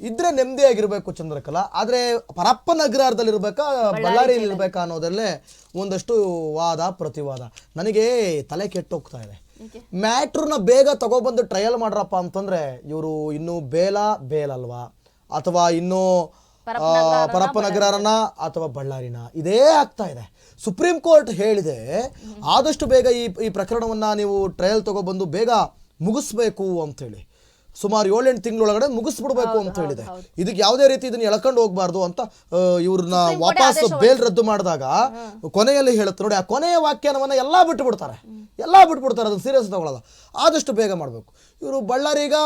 ಇದ್ರೆ ನೆಮ್ಮದಿಯಾಗಿರ್ಬೇಕು ಚಂದ್ರಕಲಾ. ಆದ್ರೆ ಪರಪ್ಪ ನಗರದಲ್ಲಿ ಇರ್ಬೇಕಾ ಬಳ್ಳಾರಿಯಲ್ಲಿ ಇರಬೇಕಾ ಅನ್ನೋದಲ್ಲೇ ಒಂದಷ್ಟು ವಾದ ಪ್ರತಿವಾದ. ನನಗೆ ತಲೆ ಕೆಟ್ಟೋಗ್ತಾ ಇದೆ. ಮ್ಯಾಟ್ರನ್ನ ಬೇಗ ತಗೊಬಂದು ಟ್ರಯಲ್ ಮಾಡ್ರಪ್ಪ ಅಂತಂದ್ರೆ ಇವರು ಇನ್ನು ಬೇಲ ಬೇಲಲ್ವಾ? ಅಥವಾ ಇನ್ನು ಪರಪ್ಪನಗರನ ಪರಪ್ಪ ನಗರನ ಅಥವಾ ಬಳ್ಳಾರಿನ? ಇದೇ ಆಗ್ತಾ ಇದೆ. ಸುಪ್ರೀಂ ಕೋರ್ಟ್ ಹೇಳಿದೆ ಆದಷ್ಟು ಬೇಗ ಈ ಈ ಪ್ರಕರಣವನ್ನ ನೀವು ಟ್ರಯಲ್ ತಗೊಬಂದು ಬೇಗ ಮುಗಿಸ್ಬೇಕು ಅಂತೇಳಿ. ಸುಮಾರು ಏಳೆಂಟು ತಿಂಗಳೊಳಗಡೆ ಮುಗಿಸ್ಬಿಡ್ಬೇಕು ಅಂತ ಹೇಳಿದೆ. ಇದಕ್ಕೆ ಯಾವುದೇ ರೀತಿ ಇದನ್ನ ಎಳ್ಕೊಂಡು ಹೋಗ್ಬಾರ್ದು ಅಂತ ಇವ್ರನ್ನ ವಾಪಸ್ ಬೇಲ್ ರದ್ದು ಮಾಡಿದಾಗ ಕೊನೆಯಲ್ಲಿ ಹೇಳುತ್ತೆ ನೋಡಿ ಆ ಕೊನೆಯ ವ್ಯಾಖ್ಯಾನವನ್ನು ಎಲ್ಲ ಬಿಟ್ಟು ಎಲ್ಲ ಬಿಟ್ಬಿಡ್ತಾರೆ ಅದನ್ನ ಸೀರಿಯಸ್ ತಗೊಳ್ಳಲ್ಲ ಆದಷ್ಟು ಬೇಗ ಮಾಡಬೇಕು. ಇವರು ಬಳ್ಳಾರಿಗ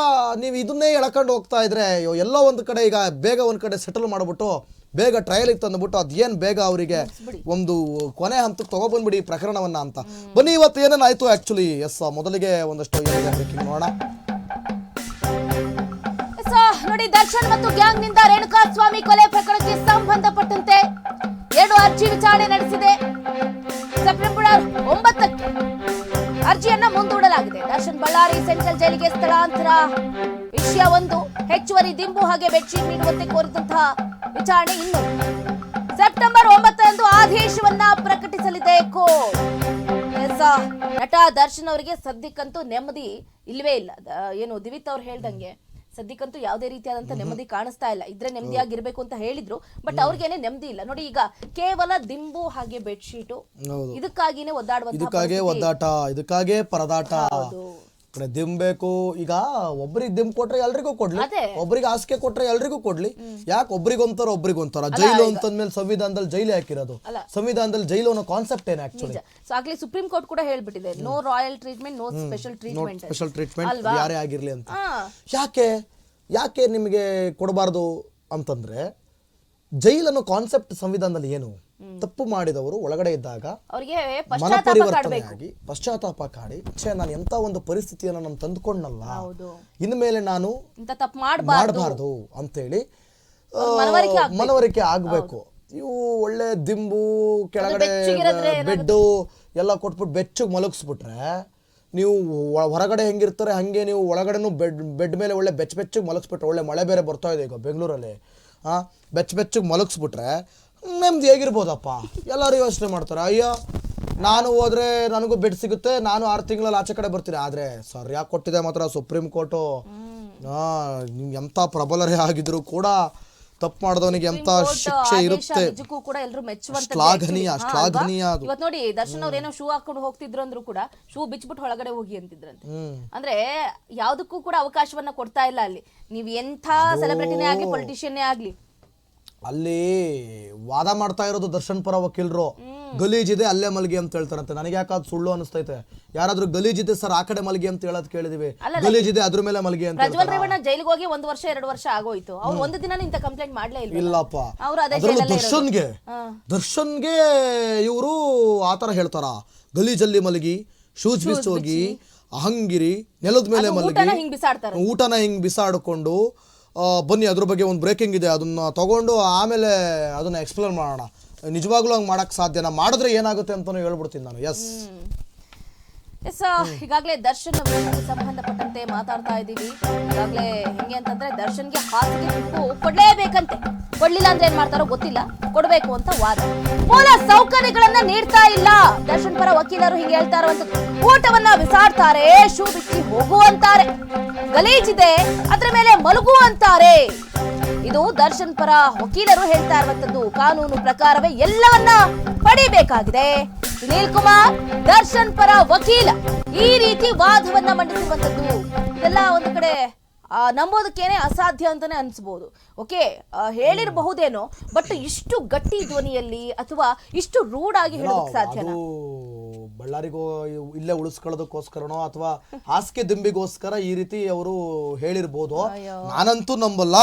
ನೀವು ಇದನ್ನೇ ಎಳ್ಕೊಂಡು ಹೋಗ್ತಾ ಇದ್ರೆ ಅಯ್ಯೋ ಎಲ್ಲೋ ಒಂದು ಕಡೆ ಈಗ ಬೇಗ ಒಂದು ಕಡೆ ಸೆಟಲ್ ಮಾಡಿಬಿಟ್ಟು ಬೇಗ ಟ್ರಯಲಿಗೆ ತಂದುಬಿಟ್ಟು ಅದೇನು ಬೇಗ ಅವರಿಗೆ ಒಂದು ಕೊನೆ ಹಂತಕ್ಕೆ ತಗೊಬಂದ್ಬಿಡಿ ಪ್ರಕರಣವನ್ನು ಪ್ರಕರಣವನ್ನ ಅಂತ. ಬನ್ನಿ ಇವತ್ತು ಏನೇನಾಯಿತು ಆ್ಯಕ್ಚುಲಿ ಎಸ್ ಮೊದಲಿಗೆ ಒಂದಷ್ಟು ನೋಡೋಣ. ನೋಡಿ ದರ್ಶನ್ ಮತ್ತು ಗ್ಯಾಂಗ್ನಿಂದ ರೇಣುಕಾ ಸ್ವಾಮಿ ಕೊಲೆ ಪ್ರಕರಣಕ್ಕೆ ಸಂಬಂಧಪಟ್ಟಂತೆ ಎರಡು ಅರ್ಜಿ ವಿಚಾರಣೆ ನಡೆಸಿದೆ. ಸೆಪ್ಟೆಂಬರ್ ಒಂಬತ್ತಕ್ಕೆ ಅರ್ಜಿಯನ್ನ ಮುಂದೂಡಲಾಗಿದೆ. ದರ್ಶನ್ ಬಳ್ಳಾರಿ ಸೆಂಟ್ರಲ್ ಜೈಲಿಗೆ ಸ್ಥಳಾಂತರ. ವಿಷಯ ಒಂದು, ಹೆಚ್ಚುವರಿ ದಿಂಬು ಹಾಗೆ ಬೆಡ್ಶೀಟ್ ನೀಡುವಂತೆ ಕೋರಿದಂತಹ ವಿಚಾರಣೆ ಇನ್ನು ಸೆಪ್ಟೆಂಬರ್ ಒಂಬತ್ತರಂದು ಆದೇಶವನ್ನ ಪ್ರಕಟಿಸಲಿದೆ ಕೋರ್ಟ್. ನಟ ದರ್ಶನ್ ಅವರಿಗೆ ಸದ್ಯಕ್ಕಂತೂ ನೆಮ್ಮದಿ ಇಲ್ವೇ ಇಲ್ಲ. ಏನು ದಿವಿತ್ ಅವ್ರು ಹೇಳ್ದಂಗೆ. ಸದ್ಯಕ್ಕಂತೂ ಯಾವುದೇ ರೀತಿಯಾದಂತ ನೆಮ್ಮದಿ ಕಾಣಿಸ್ತಾ ಇಲ್ಲ. ಇದ್ರೆ ನೆಮ್ಮದಿಯಾಗಿರ್ಬೇಕು ಅಂತ ಹೇಳಿದ್ರು. ಬಟ್ ಅವ್ರಿಗೇನೆ ನೆಮ್ಮದಿ ಇಲ್ಲ. ನೋಡಿ ಈಗ ಕೇವಲ ದಿಂಬು ಹಾಗೆ ಬೆಡ್ಶೀಟು ಇದಕ್ಕಾಗಿನೇ ಒದ್ದಾಡುವಂತ ಇದಕ್ಕಾಗೆ ಒದ್ದಾಟ ಇದಕ್ಕಾಗೆ ಪರದಾಟ. ಕಡೆ ದಿಂಬೇಕು ಬೇಕು. ಈಗ ಒಬ್ರಿಗೆ ದಿಮ್ ಕೊಟ್ರೆ ಎಲ್ರಿಗೂ ಕೊಡ್ಲಿ. ಅದೇ. ಒಬ್ರಿಗೆ ಹಾಸಿಗೆ ಕೊಟ್ರೆ ಎಲ್ರಿಗೂ ಕೊಡ್ಲಿ. ಯಾಕೆ ಒಬ್ರಿಗೊಂತಾರ ಒಬ್ರಿಗೊಂತಾರ ಜೈಲು ಅಂತಂದ್ಮೇಲೆ ಸಂವಿಧಾನದಲ್ಲಿ ಜೈಲು ಹಾಕಿರೋದು. ಅಲ್ಲ. ಸಂವಿಧಾನದಲ್ಲಿ ಜೈಲು ಅನ್ನೋ ಕಾನ್ಸೆಪ್ಟ್ ಏನ್ ಆಕ್ಚುಲಿ ಸೊ ಆಗ್ಲೇ ಸುಪ್ರೀಂ ಕೋರ್ಟ್ ಕೂಡ ಹೇಳ್ಬಿಟ್ಟಿದೆ. No royal treatment no special treatment special treatment ಅಲ್ವಾ? ಯಾರೇ ಆಗಿರ್ಲಿ ಅಂತ. ಹಾ. ಯಾಕೆ? ಯಾಕೆ ನಿಮಗೆ ಕೊಡಬಾರ್ದು ಅಂತಂದ್ರೆ ಜೈಲ್ ಅನ್ನೋ ಕಾನ್ಸೆಪ್ಟ್ ಸಂವಿಧಾನದಲ್ಲಿ ಏನು? ತಪ್ಪು ಮಾಡಿದವರು ಒಳಗಡೆ ಇದ್ದಾಗ ಮನಪರಿವರ್ತನೆಯಾಗಿ ಮನ ಪಶ್ಚಾತ್ತಾಪ ಪರಿವರ್ತನೆ ಆಗಿ ಪಶ್ಚಾತ್ತಾಪ ಕಾಡಿ ಛೇ ನಾನು ಎಂತ ಒಂದು ಪರಿಸ್ಥಿತಿಯನ್ನು ನಾನು ತಂದುಕೊಂಡಲ್ಲ ಇನ್ಮೇಲೆ ನಾನು ಮಾಡಬಾರ್ದು. ಅಂತೇಳಿ ಮನವರಿಕೆ ಆಗ್ಬೇಕು. ಇವು ಒಳ್ಳೆ ದಿಂಬು ಕೆಳಗಡೆ ಬೆಡ್ಡು ಎಲ್ಲ ಕೊಟ್ಬಿಟ್ಟು ಬೆಚ್ಚಗೆ ಮಲಗಿಸ್ಬಿಟ್ರೆ ನೀವು ಹೊರಗಡೆ ಹೆಂಗಿರ್ತಾರೆ ಹಂಗೆ ನೀವು ಒಳಗಡೆನೂ ಬೆಡ್ ಬೆಡ್ ಮೇಲೆ ಒಳ್ಳೆ ಬೆಚ್ಚ ಬೆಚ್ಚಗೆ ಮಲಗಿಸ್ಬಿಟ್ರೆ ಒಳ್ಳೆ ಮಳೆ ಬೇರೆ ಬರ್ತಾ ಇದೆ ಈಗ ಬೆಂಗಳೂರಲ್ಲಿ ಹಾ ಬೆಚ್ಚ ಬೆಚ್ಚಗೆ ಮಲಗಿಸ್ಬಿಟ್ರೆ ನೆಮ್ಮದಿ ಹೇಗಿರ್ಬೋದಪ್ಪ ಎಲ್ಲರೂ ಯೋಚನೆ ಮಾಡ್ತಾರೆ ಅಯ್ಯೋ ನಾನು ಹೋದ್ರೆ ನನಗೂ ಬೆಡ್ ಸಿಗುತ್ತೆ ನಾನು ಆರು ತಿಂಗಳಲ್ಲಿ ಆಚೆ ಕಡೆ ಬರ್ತೀನಿ. ಆದ್ರೆ ಸರಿಯಾಗಿ ಕೊಟ್ಟಿದೆ ಮಾತ್ರ ಸುಪ್ರೀಂ ಕೋರ್ಟು. ಎಂಥ ಪ್ರಬಲರೇ ಆಗಿದ್ರು ಕೂಡ ತಪ್ಪು ಮಾಡಿದವನಿಗೆ ಎಂತ ಶಿಕ್ಷೆ ಇರುತ್ತೆ. ಕೂಡ ಎಲ್ಲರೂ ಮೆಚ್ಚುವಂತ ಶ್ಲಾಘನೀಯ ಶ್ಲಾಘನೀಯ ಅದು. ನೋಡಿ ದರ್ಶನ್ ಅವ್ರು ಏನೋ ಶೂ ಹಾಕೊಂಡು ಹೋಗ್ತಿದ್ರು ಅಂದ್ರು ಕೂಡ ಶೂ ಬಿಚ್ಬಿಟ್ಟು ಒಳಗಡೆ ಹೋಗಿ ಅಂತಿದ್ರಂತೆ. ಅಂದ್ರೆ ಯಾವ್ದಕ್ಕೂ ಕೂಡ ಅವಕಾಶವನ್ನ ಕೊಡ್ತಾ ಇಲ್ಲ ಅಲ್ಲಿ. ನೀವ್ ಎಂಥ ಸೆಲೆಬ್ರಿಟಿನೇ ಆಗ್ಲಿ ಪೊಲಿಟಿಷಿಯನ್ನೇ ಆಗ್ಲಿ ಅಲ್ಲಿ ವಾದ ಮಾಡ್ತಾ ಇರೋದು ದರ್ಶನ್ ಪರ ವಕೀಲರು. ಗಲೀಜಿದೆ ಅಲ್ಲೇ ಮಲ್ಗಿ ಅಂತ ಹೇಳ್ತಾರಂತೆ. ನನಗೆ ಅದು ಸುಳ್ಳು ಅನಿಸ್ತೈತೆ? ಯಾರಾದ್ರೂ ಗಲೀಜಿದೆ ಸರ್ ಆ ಕಡೆ ಮಲ್ಗಿ ಅಂತ ಹೇಳೋದು ಕೇಳಿದಿವಿ. ಗಲೀಜಿದೆ ಅದ್ರ ಮೇಲೆ ಮಲ್ಗಿ ಅಂತ ಪ್ರಜ್ವಲ್ ರೇವಣ್ಣ ಜೈಲಿಗೆ ಹೋಗಿ ಒಂದು ವರ್ಷ ಎರಡು ವರ್ಷ ಆಗೋಯ್ತು. ಅವ್ರು ಒಂದು ದಿನ ಇಂತ ಕಂಪ್ಲೇಂಟ್ ಮಾಡ್ಲೇ ಇಲ್ಲ ಇಲ್ಲಪ್ಪ. ಅವ್ರು ಅದೇ ಅದ್ರಲ್ಲೂ ಜೈಲಲ್ಲೇ ದರ್ಶನ್ಗೆ. ದರ್ಶನ್ಗೆ ಇವರು ಆತರ ಹೇಳ್ತಾರ. ಗಲೀಜಲ್ಲಿ ಮಲಗಿ ಶೂಸ್ ಬಿಸ್ ಹೋಗಿ ಅಹಂಗಿರಿ ನೆಲದ ಮೇಲೆ ಮಲಗಿ ಊಟನ ಹಿಂಗ್ ಬಿಸಾಡ್ಕೊಂಡು ಊಟನ ಹಿಂಗ್ ಬಿಸಾಡಿಕೊಂಡು ಆ, ಬನ್ನಿ, ಅದ್ರ ಬಗ್ಗೆ ಒಂದು ಬ್ರೇಕಿಂಗ್ ಇದೆ. ಅದನ್ನು ತಗೊಂಡು ಆಮೇಲೆ ಅದನ್ನ ಎಕ್ಸ್ಪ್ಲೇನ್ ಮಾಡೋಣ. ನಿಜವಾಗ್ಲೂ ಹಂಗೆ ಮಾಡಕ್ ಸಾಧ್ಯನಾ? ಮಾಡಿದ್ರೆ ಏನಾಗುತ್ತೆ ಅಂತಲೂ ಹೇಳ್ಬಿಡ್ತೀನಿ ನಾನು. ಎಸ್ ಎಸ್ ಈಗಾಗಲೇ ದರ್ಶನ್ ಸಂಬಂಧಪಟ್ಟಂತೆ ಮಾತಾಡ್ತಾ ಇದ್ದೀವಿ. ಈಗಾಗಲೇ ಹೆಂಗೆ ಅಂತಂದ್ರೆ ದರ್ಶನ್ಗೆ ಹಾಸಿಗೆ ಉಪ್ಪು ಕೊಡ್ಲೇಬೇಕಂತೆ. ಕೊಡ್ಲಿಲ್ಲ ಅಂದ್ರೆ ಏನ್ ಮಾಡ್ತಾರೋ ಗೊತ್ತಿಲ್ಲ. ಕೊಡಬೇಕು ಅಂತ ವಾದ. ಮೂಲ ಸೌಕರ್ಯಗಳನ್ನ ನೀಡ್ತಾ ಇಲ್ಲ. ದರ್ಶನ್ ಪರ ವಕೀಲರು ಹಿಂಗೆ ಹೇಳ್ತಾ ಇರುವಂತದ್ದು ಊಟವನ್ನ ಬಿಸಾಡ್ತಾರೆ ಶೂ ಬಿಚ್ಚಿ ಹೋಗುವಂತಾರೆ ಗಲೀಜಿದೆ ಅದ್ರ ಮೇಲೆ ಮಲಗುವಂತಾರೆ ಇದು ದರ್ಶನ್ ಪರ ವಕೀಲರು ಹೇಳ್ತಾ ಇರುವಂತದ್ದು ಕಾನೂನು ಪ್ರಕಾರವೇ ಎಲ್ಲವನ್ನ ಪಡಿಬೇಕಾಗಿದೆ. ಸುನೀಲ್ ಕುಮಾರ್ ದರ್ಶನ್ ಪರ ವಕೀಲ. ಈ ರೀತಿ ವಾದವನ್ನ ಮಂಡಿಸಿರುವಂತದ್ದು ಇದೆಲ್ಲ ಒಂದು ಕಡೆ ಆ, ನಂಬೋದಕ್ಕೇನೆ ಅಸಾಧ್ಯ ಅಂತಾನೆ ಅನ್ಸ್ಬೋದು. ಓಕೆ ಹೇಳಿರಬಹುದೇನೋ ಬಟ್ ಇಷ್ಟು ಗಟ್ಟಿ ಧ್ವನಿಯಲ್ಲಿ ಅಥವಾ ಇಷ್ಟು ರೂಡ್ ಆಗಿ ಹೇಳೋದಕ್ಕೆ ಸಾಧ್ಯನಾ? ಅದು ಬಳ್ಳಾರಿಗೋ ಇಲ್ಲೇ ಉಳಿಸ್ಕೊಳ್ಳೋದಕ್ಕೋಸ್ಕರನೋ ಅಥವಾ ಹಾಸಿಗೆ ದಿಂಬಿಗೋಸ್ಕರ ಈ ರೀತಿ ಅವರು ಹೇಳಿರ್ಬೋದು. ನಾನಂತೂ ನಂಬಲ್ಲ.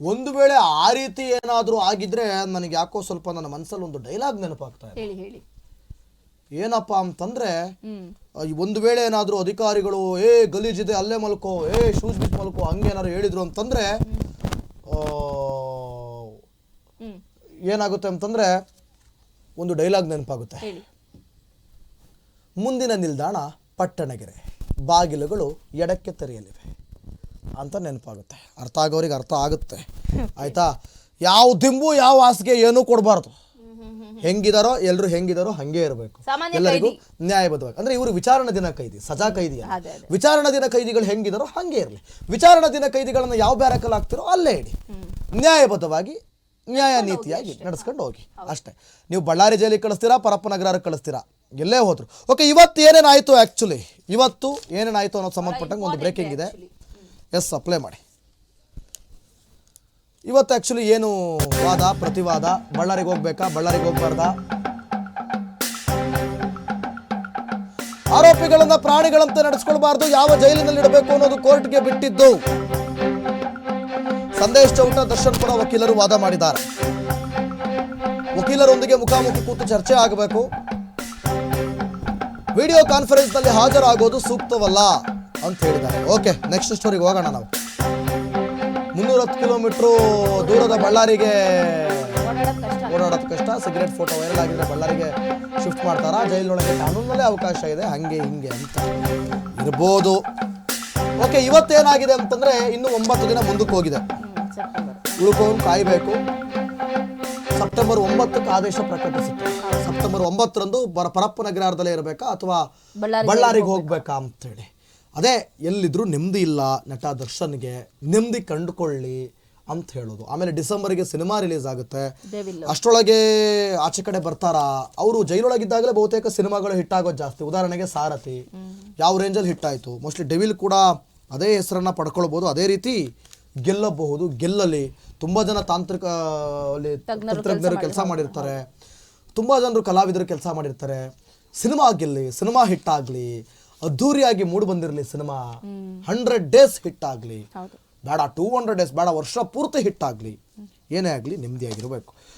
ಒಂದು ವೇಳೆ ಆ ರೀತಿ ಏನಾದ್ರೂ ಆಗಿದ್ರೆ ನನಗೆ ಯಾಕೋ ಸ್ವಲ್ಪ ನನ್ನ ಮನಸ್ಸಲ್ಲಿ ಒಂದು ಡೈಲಾಗ್ ನೆನಪಾಗ್ತಾ ಇದೆ. ಹೇಳಿ ಹೇಳಿ. ಏನಪ್ಪಾ ಅಂತಂದ್ರೆ ಒಂದು ವೇಳೆ ಏನಾದ್ರು ಅಧಿಕಾರಿಗಳು ಏ ಗಲೀಜಿದೆ ಅಲ್ಲೇ ಮಲ್ಕೋ ಏ ಶೂಸ್ ಬಿಟ್ ಮಲ್ಕೋ ಹಂಗೇನಾದ್ರು ಹೇಳಿದ್ರು ಅಂತಂದ್ರೆ ಏನಾಗುತ್ತೆ ಅಂತಂದ್ರೆ ಒಂದು ಡೈಲಾಗ್ ನೆನಪಾಗುತ್ತೆ. ಮುಂದಿನ ನಿಲ್ದಾಣ ಪಟ್ಟಣಗೆರೆ. ಬಾಗಿಲುಗಳು ಎಡಕ್ಕೆ ತೆರೆಯಲಿವೆ. ಅಂತ ನೆನಪಾಗುತ್ತೆ. ಅರ್ಥ ಆಗೋರಿಗೆ ಅರ್ಥ ಆಗುತ್ತೆ. ಆಯ್ತಾ? ಯಾವ ದಿಂಬು ಯಾವ ಹಾಸಿಗೆ ಏನೂ ಕೊಡಬಾರ್ದು. ಹೆಂಗಿದಾರೋ ಎಲ್ಲರೂ ಹೆಂಗಿದಾರೋ ಹಂಗೆ ಇರಬೇಕು. ಎಲ್ಲರಿಗೂ ನ್ಯಾಯಬದ್ಧವಾಗಿ. ಅಂದ್ರೆ ಇವರು ವಿಚಾರಣಾ ದಿನ ಕೈದಿ ಸಜಾ ಕೈದಿ ಅಲ್ಲ. ಅದೇ, ಅದೇ. ವಿಚಾರಣಾ ದಿನ ಕೈದಿಗಳು ಹೆಂಗಿದಾರೋ ಹಂಗೆ ಇರಲಿ. ವಿಚಾರಣಾ ದಿನ ಕೈದಿಗಳನ್ನ ಯಾವ ಬ್ಯಾರಕಲ್ಲಿ ಹಾಕ್ತಿರೋ ಅಲ್ಲೇ ಇಡಿ. ನ್ಯಾಯಬದ್ಧವಾಗಿ ನ್ಯಾಯ ನೀತಿಯಾಗಿ ನಡೆಸ್ಕೊಂಡು ಹೋಗಿ. ಅಷ್ಟೇ. ನೀವು ಬಳ್ಳಾರಿ ಜೈಲಿಗೆ ಕಳಿಸ್ತೀರಾ ಪರಪ್ಪನಗರಕ್ಕೆ ಕಳಿಸ್ತೀರಾ? ಎಲ್ಲೇ ಹೋದ್ರು. ಓಕೆ ಇವತ್ತು ಏನೇನಾಯ್ತು ಆ್ಯಕ್ಚುಲಿ ಇವತ್ತು ಏನೇನಾಯ್ತು ಅನ್ನೋದು ಸಂಬಂಧಪಟ್ಟಂಗೆ ಒಂದು ಬ್ರೇಕಿಂಗ್ ಇದೆ. ಎಸ್ ಅಪ್ಲೈ ಮಾಡಿ. ಇವತ್ತು ಆ್ಯಕ್ಚುಲಿ ಏನು ವಾದ, ಪ್ರತಿವಾದ? ಬಳ್ಳಾರಿಗೆ ಹೋಗ್ಬೇಕಾ? ಬಳ್ಳಾರಿಗೆ ಹೋಗ್ಬಾರ್ದಾ? ಆರೋಪಿಗಳನ್ನ ಪ್ರಾಣಿಗಳಂತೆ ನಡೆಸ್ಕೊಳ್ಬಾರ್ದು, ಯಾವ ಜೈಲಿನಲ್ಲಿ ಇಡಬೇಕು ಅನ್ನೋದು ಕೋರ್ಟ್ಗೆ ಬಿಟ್ಟಿದ್ದು. ಸಂದೇಶ್ ಚೌಟ, ದರ್ಶನ್ ಕೂಡ ವಕೀಲರು ವಾದ ಮಾಡಿದ್ದಾರೆ. ವಕೀಲರೊಂದಿಗೆ ಮುಖಾಮುಖಿ ಕೂತು ಚರ್ಚೆ ಆಗಬೇಕು. ವಿಡಿಯೋ ಕಾನ್ಫರೆನ್ಸ್ನಲ್ಲಿ ಹಾಜರಾಗೋದು ಸೂಕ್ತವಲ್ಲ ಅಂತ ಹೇಳಿದ್ದಾರೆ. ಓಕೆ ನೆಕ್ಸ್ಟ್ ಸ್ಟೋರಿಗೆ ಹೋಗೋಣ ನಾವು. ಮುನ್ನೂರ ಹತ್ತು ಕಿಲೋಮೀಟ್ರು ದೂರದ ಬಳ್ಳಾರಿಗೆ ಓಡಾಡೋದ್ ಕಷ್ಟ ಸಿಗರೇಟ್ ಫೋಟೋ ವೈರಲ್ ಆಗಿದ್ರೆ ಬಳ್ಳಾರಿಗೆ ಶಿಫ್ಟ್ ಮಾಡ್ತಾರಾ? ಜೈಲಿನೊಳಗೆ ಕಾನೂನಲ್ಲೇ ಅವಕಾಶ ಇದೆ ಹಂಗೆ ಹಿಂಗೆ ಅಂತ ಇರ್ಬೋದು. ಓಕೆ ಇವತ್ತೇನಾಗಿದೆ ಅಂತಂದ್ರೆ ಇನ್ನು ಒಂಬತ್ತು ದಿನ ಮುಂದಕ್ಕೆ ಹೋಗಿದೆ. ಉಳ್ಕೊಂಡು ಕಾಯಬೇಕು. ಸೆಪ್ಟೆಂಬರ್ ಒಂಬತ್ತಕ್ಕೆ ಆದೇಶ ಪ್ರಕಟಿಸುತ್ತೆ. ಸೆಪ್ಟೆಂಬರ್ ಒಂಬತ್ತರಂದು ಬರ ಪರಪ್ಪನ ಅಗ್ರಹಾರದಲ್ಲೇ ಇರಬೇಕಾ ಅಥವಾ ಬಳ್ಳಾರಿ ಬಳ್ಳಾರಿಗೆ ಹೋಗ್ಬೇಕಾ ಅಂತೇಳಿ. ಅದೇ ಎಲ್ಲಿದ್ರು ನೆಮ್ಮದಿ ಇಲ್ಲ ನಟ ದರ್ಶನ್ಗೆ ನೆಮ್ಮದಿ ಕಂಡುಕೊಳ್ಳಿ ಅಂತ ಹೇಳೋದು. ಆಮೇಲೆ ಡಿಸೆಂಬರ್ಗೆ ಸಿನಿಮಾ ರಿಲೀಸ್ ಆಗುತ್ತೆ. ಅಷ್ಟೊಳಗೆ ಅಷ್ಟರೊಳಗೆ ಆಚೆ ಕಡೆ ಬರ್ತಾರಾ? ಅವರು ಜೈಲೊಳಗಿದ್ದಾಗಲೇ ಬಹುತೇಕ ಸಿನಿಮಾಗಳು ಹಿಟ್ ಆಗೋದು ಜಾಸ್ತಿ. ಉದಾಹರಣೆಗೆ ಸಾರಥಿ. ಯಾವ ರೇಂಜಲ್ಲಿ ಹಿಟ್ ಆಯಿತು? ಮೋಸ್ಟ್ಲಿ ಡೆವಿಲ್ ಕೂಡ ಅದೇ ಹೆಸರನ್ನ ಪಡ್ಕೊಳ್ಬೋದು. ಅದೇ ರೀತಿ ಗೆಲ್ಲಬಹುದು ಗೆಲ್ಲಲಿ. ತುಂಬ ಜನ ತಾಂತ್ರಿಕ ಅಲ್ಲಿ ತಂತ್ರಜ್ಞರು ಕೆಲಸ ಮಾಡಿರ್ತಾರೆ. ತುಂಬ ಜನರು ಕಲಾವಿದರು ಕೆಲಸ ಮಾಡಿರ್ತಾರೆ. ಸಿನಿಮಾ ಗೆಲ್ಲಿ ಸಿನಿಮಾ ಹಿಟ್ ಆಗಲಿ. ಅದ್ಧೂರಿಯಾಗಿ ಮೂಡ್ ಬಂದಿರಲಿ ಸಿನಿಮಾ. ಹಂಡ್ರೆಡ್ ಡೇಸ್ ಹಿಟ್ ಆಗಲಿ. ಬೇಡ ಟೂ ಹಂಡ್ರೆಡ್ ಡೇಸ್ ಬೇಡ ವರ್ಷ ಪೂರ್ತಿ ಹಿಟ್ ಆಗಲಿ. ಏನೇ ಆಗಲಿ ನೆಮ್ಮದಿಯಾಗಿರಬೇಕು.